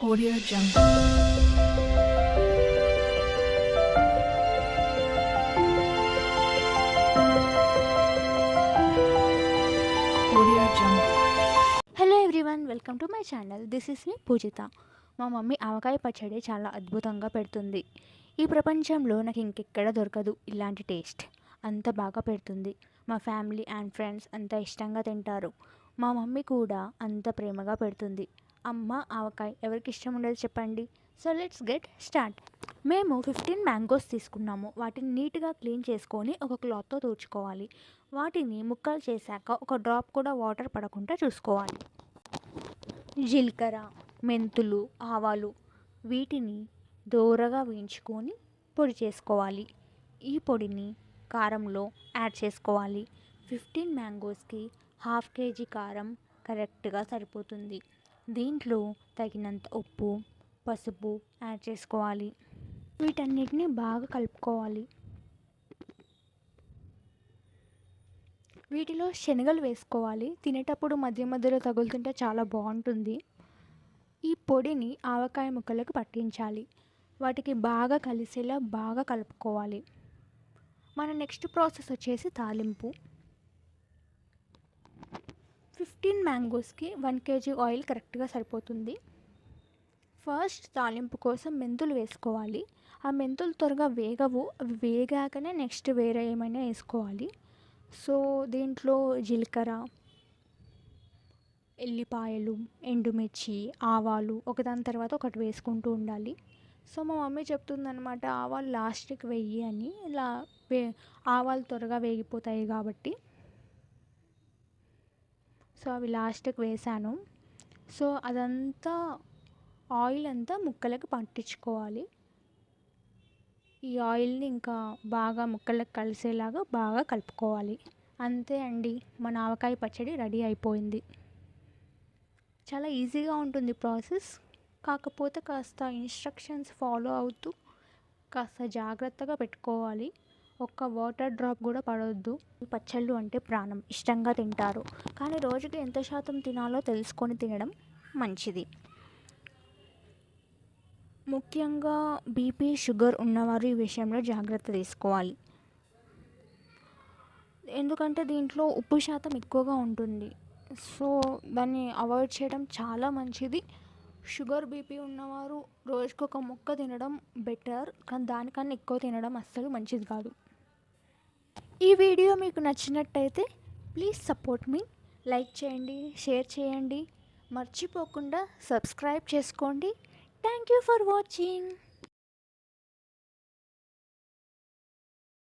Audio Jungle. Audio Jungle. Hello everyone welcome to my channel this is me Poojitha మా mummy ఆవకాయ పచ్చడి చాలా అద్భుతంగా పెడుతుంది. ఈ ప్రపంచంలో నాకు ఇంకెక్కడ దొరకదు ఇలాంటి టేస్ట్. అంత బాగా పెడుతుంది. మా ఫ్యామిలీ అండ్ ఫ్రెండ్స్ అంత ఇష్టంగా తింటారు. మా మమ్మీ కూడా అంత ప్రేమగా పెడుతుంది. అమ్మ ఆవకాయ ఎవరికి ఇష్టం ఉండదు చెప్పండి? సో లెట్స్ గెట్ స్టార్ట్ మేము ఫిఫ్టీన్ మ్యాంగోస్ తీసుకున్నాము. వాటిని నీట్గా క్లీన్ చేసుకొని ఒక క్లాత్తో తూర్చుకోవాలి వాటిని ముక్కలు చేశాక ఒక డ్రాప్ కూడా వాటర్ పడకుండా చూసుకోవాలి. జీలకర్ర మెంతులు ఆవాలు వీటిని దోరగా వేయించుకొని పొడి చేసుకోవాలి. ఈ పొడిని కారంలో యాడ్ చేసుకోవాలి. ఫిఫ్టీన్ మ్యాంగోస్కి హాఫ్ కేజీ కారం కరెక్ట్గా సరిపోతుంది. దీంట్లో తగినంత ఉప్పు పసుపు యాడ్ చేసుకోవాలి. వీటన్నిటిని బాగా కలుపుకోవాలి. వీటిలో శనగలు వేసుకోవాలి. తినేటప్పుడు మధ్య మధ్యలో తగులుతుంటే చాలా బాగుంటుంది. ఈ పొడిని ఆవకాయ ముక్కలకు పట్టించాలి. వాటికి బాగా కలిసేలా బాగా కలుపుకోవాలి. మన నెక్స్ట్ ప్రాసెస్ వచ్చేసి తాలింపు. ఫిఫ్టీన్ మ్యాంగోస్కి వన్ కేజీ ఆయిల్ కరెక్ట్గా సరిపోతుంది. ఫస్ట్ తాలింపు కోసం మెంతులు వేసుకోవాలి. ఆ మెంతులు త్వరగా వేగవు అవి వేగాకనే నెక్స్ట్ వేరే ఏమైనా వేసుకోవాలి. సో దీంట్లో జీలకర్ర ఎల్లిపాయలు ఎండుమిర్చి ఆవాలు ఒకదాని తర్వాత ఒకటి వేసుకుంటూ ఉండాలి. సో మా మమ్మీ చెప్తుందనమాట ఆవాలు లాస్ట్కి వెయ్యి అని. ఇలా వే ఆవాలు త్వరగా వేగిపోతాయి కాబట్టి. సో అవి లాస్ట్కి వేసాను. సో అదంతా ఆయిల్ అంతా ముక్కలకు పట్టించుకోవాలి. ఈ ఆయిల్ని ఇంకా బాగా ముక్కలకు కలిసేలాగా బాగా కలుపుకోవాలి. అంతే అండి మన ఆవకాయ పచ్చడి రెడీ అయిపోయింది. చాలా ఈజీగా ఉంటుంది ప్రాసెస్. కాకపోతే కాస్త ఇన్స్ట్రక్షన్స్ ఫాలో అవుతూ కాస్త జాగ్రత్తగా పెట్టుకోవాలి. ఒక్క వాటర్ డ్రాప్ కూడా పడవద్దు పచ్చళ్ళు అంటే ప్రాణం ఇష్టంగా తింటారు. కానీ రోజుకి ఎంత శాతం తినాలో తెలుసుకొని తినడం మంచిది. ముఖ్యంగా బీపీ షుగర్ ఉన్నవారు ఈ విషయంలో జాగ్రత్త తీసుకోవాలి. ఎందుకంటే దీంట్లో ఉప్పు శాతం ఎక్కువగా ఉంటుంది. సో దాన్ని అవాయిడ్ చేయడం చాలా మంచిది. షుగర్ బీపీ ఉన్నవారు రోజుకొక ఒక ముక్క తినడం బెటర్ కానీ దానికన్నా ఎక్కువ తినడం అస్సలు మంచిది కాదు. ఈ వీడియో మీకు నచ్చినట్టయితే ప్లీజ్ సపోర్ట్ మీ. లైక్ చేయండి షేర్ చేయండి. మర్చిపోకుండా సబ్స్క్రైబ్ చేసుకోండి. Thank you for watching.